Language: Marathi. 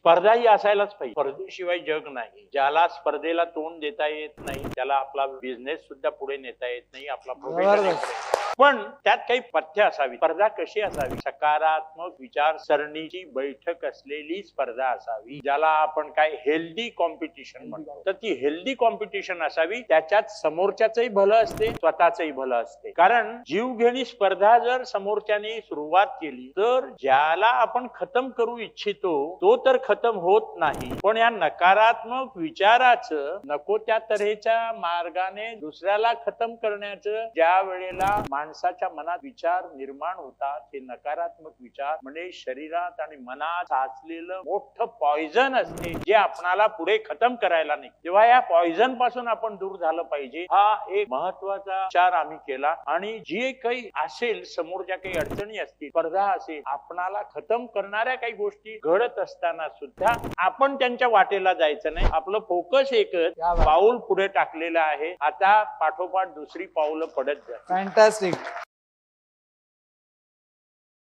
स्पर्धा ही असायलाच पाहिजे. स्पर्धेशिवाय जग नाही. ज्याला स्पर्धेला तोंड देता येत नाही त्याला आपला बिझनेस सुद्धा पुढे नेता येत नाही आपला पण त्यात काही पथ्य असावी. स्पर्धा कशी असावी? सकारात्मक विचारसरणीची बैठक असलेली स्पर्धा असावी ज्याला आपण काय हेल्दी कॉम्पिटिशन म्हणतो. तर ती हेल्दी कॉम्पिटिशन असावी. त्याच्यात समोरच्याचंही भलं असते स्वतःचंही भलं असते. कारण जीवघेणी स्पर्धा जर समोरच्याने सुरुवात केली तर ज्याला आपण खतम करू इच्छितो तो तर खतम होत नाही. पण या नकारात्मक विचाराचं नको त्या तऱ्हेच्या मार्गाने दुसऱ्याला खतम करण्याचं ज्या वेळेला माणसाच्या मनात विचार निर्माण होतात ते नकारात्मक विचार म्हणजे शरीरात आणि मनात साचलेलं मोठं पॉइझन असते जे आपणाला पुढे खतम करायला नाही. तेव्हा या पॉइझनपासून आपण दूर झालं पाहिजे. हा एक महत्त्वाचा विचार आम्ही केला. आणि जे काही असेल समोर ज्या काही अडचणी असतील स्पर्धा असेल आपणाला खतम करणाऱ्या काही गोष्टी घडत असताना सुद्धा आपण त्यांच्या वाटेला जायचं नाही. आपलं फोकस एकच. पाऊल पुढे टाकलेलं आहे. आता पाठोपाठ दुसरी पाऊलं पडत जात फॅन्टॅस्टिक